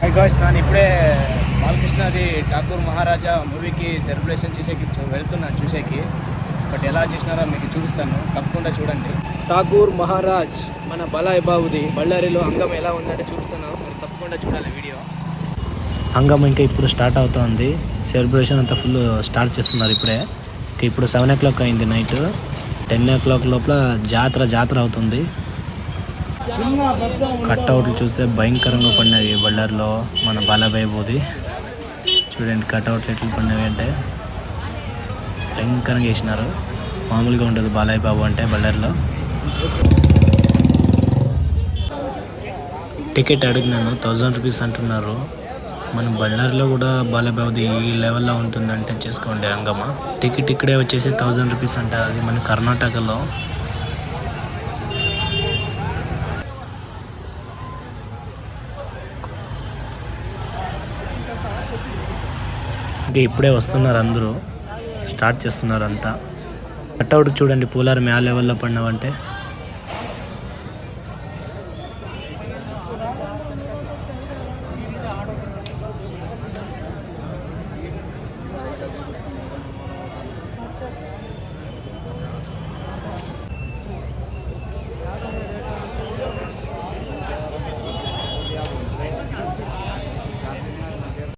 High guys నేను ఇప్పుడే బాలకృష్ణది ఠాకూర్ మహారాజా మూవీకి సెలబ్రేషన్ చేసేకి వెళ్తున్నాను చూసేకి బట్ ఎలా చేసినారో మీకు చూపిస్తాను తప్పకుండా చూడండి ఠాకూర్ మహారాజ్ మన బలాయ్ బాబుది బళ్ళారిలో అంగం ఎలా ఉందంటే చూపిస్తాను మీరు తప్పకుండా చూడాలి వీడియో అంగం ఇంకా ఇప్పుడు స్టార్ట్ అవుతోంది సెలబ్రేషన్ అంతా ఫుల్ స్టార్ట్ చేస్తున్నారు ఇప్పుడే ఇప్పుడు సెవెన్ ఓ క్లాక్ అయింది నైట్ టెన్ ఓ క్లాక్ లోపల జాతర జాతర అవుతుంది కట్అవుట్లు చూస్తే భయంకరంగా పడినవి బళ్ళారిలో మన బాలబాబుది చూడండి కట్అవుట్లు ఎట్లు పడినవి అంటే భయంకరంగా వేసినారు మామూలుగా ఉండదు బాలయ్య బాబు అంటే బళ్ళారిలో. టికెట్ అడిగినాను థౌజండ్ రూపీస్ అంటున్నారు. మన బళ్ళారిలో కూడా బాలబాబుది ఈ లెవెల్లో ఉంటుందంటే చేసుకోండి అంగమ్మ టికెట్ ఇక్కడే వచ్చేసి థౌజండ్ రూపీస్ అంట అది మన కర్ణాటకలో. ఇంకా ఇప్పుడే వస్తున్నారు అందరూ. స్టార్ట్ చేస్తున్నారు అంతా కట్అవుట్ చూడండి పూలారం మ్యా లెవెల్లో పడినావంటే.